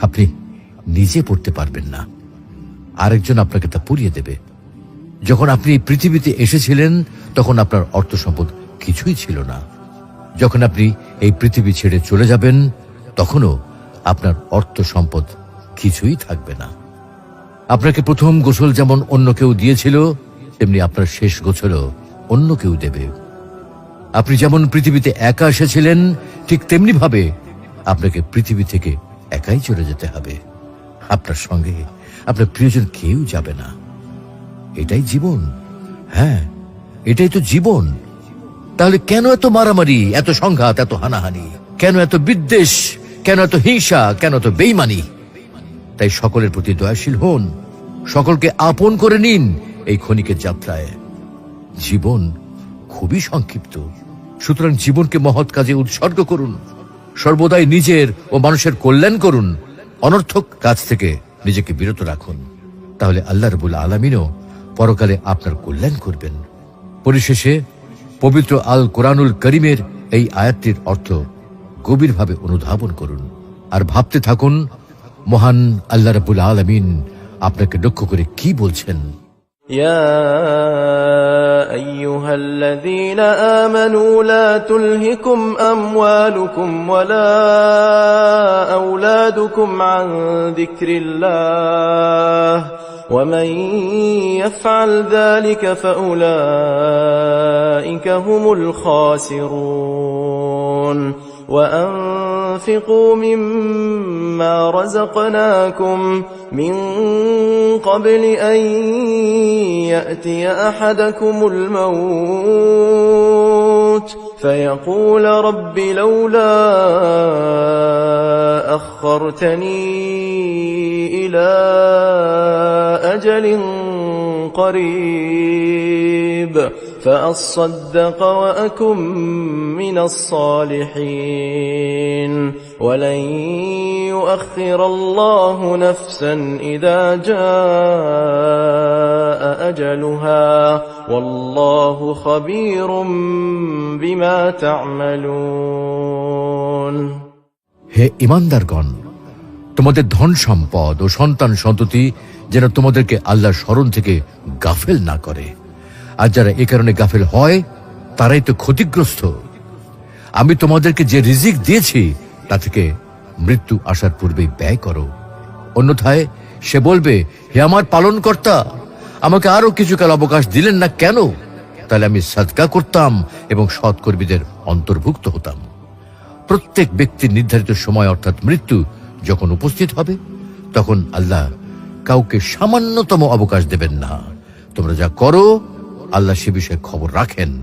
আপনি নিজে পড়তে পারবেন না। আরেকজন আপনাকে তা পরিয়ে দেবে। যখন আপনি এই পৃথিবীতে এসেছিলেন, তখন আপনার অর্থ সম্পদ কিছুই ছিল না। যখন আপনি এই পৃথিবী ছেড়ে চলে যাবেন, তখনও আপনার অর্থ সম্পদ কিছুই থাকবে না। আপনাকে প্রথম গোসল যেমন অন্য কেউ দিয়েছিল, তেমনি আপনার শেষ গোসলও অন্য কেউ দেবে। আপনি যেমন পৃথিবীতে একা এসেছিলেন, ঠিক তেমনি ভাবে আপনাকে পৃথিবী থেকে একাই চলে যেতে হবে। আপনার সঙ্গে আপনার প্রিয়জন কেউ যাবে না। এটাই জীবন। হ্যাঁ এটাই তো জীবন। তাহলে কেন এত মারামারি, এত সংঘাত, এত হানাহানি? কেন এত বিদ্বেষ? কেন এত হিংসা? কেন এত বেইমানি? তাই সকলের প্রতি দয়াশীল হন। সকলকে আপন করে নিন এই ক্ষণিকের যাত্রায়। জীবন খুবই সংক্ষিপ্ত। সুতরাং জীবনকে মহৎ কাজে উৎসর্গ করুন। সর্বদাই নিজের ও মানুষের কল্যাণ করুন। অনর্থক কাজ থেকে নিজেকে বিরত রাখুন। তাহলে আল্লাহ রবুল আলমিনও পরকালে আপনার কল্যাণ করবেন। পরিশেষে পবিত্র আল কোরআনুল করিমের এই আয়াতটির অর্থ গভীরভাবে অনুধাবন করুন। আর ভাবতে থাকুন, মহান আল্লাহ রবুল আলমিন আপনাকে লক্ষ্য করে কি বলছেন? يا ايها الذين امنوا لا تلهكم اموالكم ولا اولادكم عن ذكر الله ومن يفعل ذلك فاولئك هم الخاسرون وانفقوا مما رزقناكم من قبل أن يأتي أحدكم الموت فيقول رب لولا أخرتني إلى أجل قريب قريب فاصدق واكن من الصالحين ولن يؤخر الله نفسا اذا جاء اجلها والله خبير بما تعملون হে ইমানদারগণ তোমাদের ধন সম্পদ ও সন্তান সন্ততি যেন তোমাদেরকে আল্লাহর স্মরণ থেকে গাফেল না করে। আর যারা এ কারণে গাফেল হয়, তারাই তো ক্ষতিগ্রস্ত। আমি তোমাদেরকে যে রিজিক দিয়েছি, তা থেকে মৃত্যু আসার পূর্বেই ব্যয় করো। অন্যথায় সে বলবে, হে আমার পালনকর্তা, আমাকে আরও কিছুকাল অবকাশ দিলেন না কেন? তাহলে আমি সাদকা করতাম এবং সৎকর্মীদের অন্তর্ভুক্ত হতাম। প্রত্যেক ব্যক্তির নির্ধারিত সময় অর্থাৎ মৃত্যু যখন উপস্থিত হবে, তখন আল্লাহ কাউকে সামান্যতম অবকাশ দেবেন না। তোমরা যা করো, আল্লাহ সে বিষয়ে খবর রাখেন।